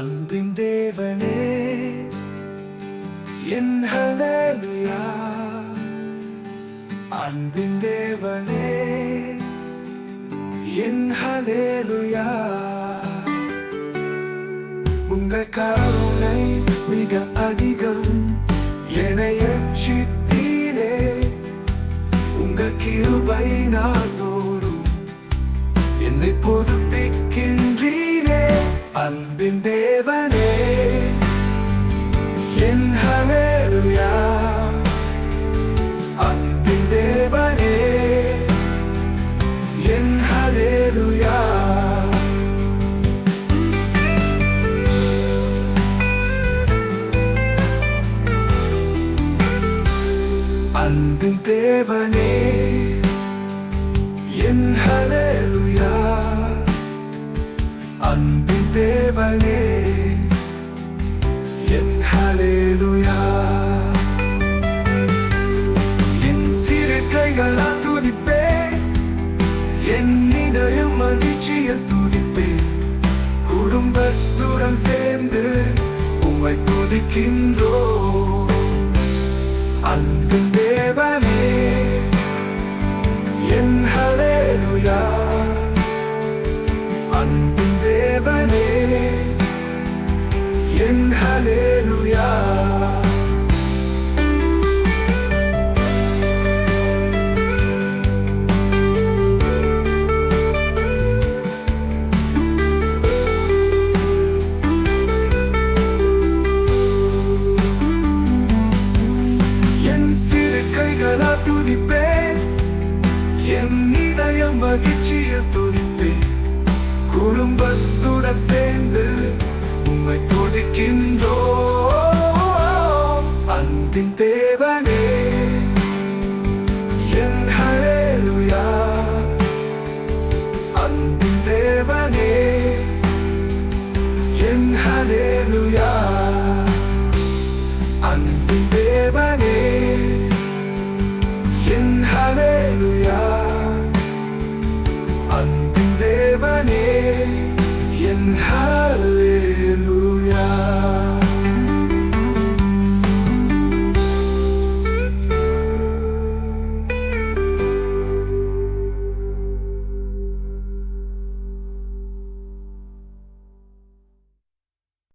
அன்பின் தேவனே என் ஹalleluya. அன்பின் தேவனே என் ஹalleluya. உங்கள் கருணை மிக அதிகம் என்னை ரட்சித்தீரே. உங்கள் கிருபை நாள்தோறும் என்னை பொது அன்பின் தேவனே என் ஹalleluya அன்பின் தேவனே என் ஹalleluya அன்பின் தேவனே என் ஹalleluya அன்பின் தேவனே என் ஹலேலுயா என் சிறு கைகளா துதிப்பே என் இதயம் மகிழ்ச்சிய துதிப்பே குடும்பத்துடன் சேர்ந்து உம்மை துதிக்கின்றோ அன்பு Hallelujah. துதிப்பேன் என் இதயம் மகிழ்ச்சியில் துதிப்பேன் குடும்பத்துடன் சேர்ந்து உம்மை துதிக்கின்றோ. அன்பின் தேவனே என் ஹலேலுயா அன்பின் தேவனே என் ஹலேலுயா அன்பின் தேவனே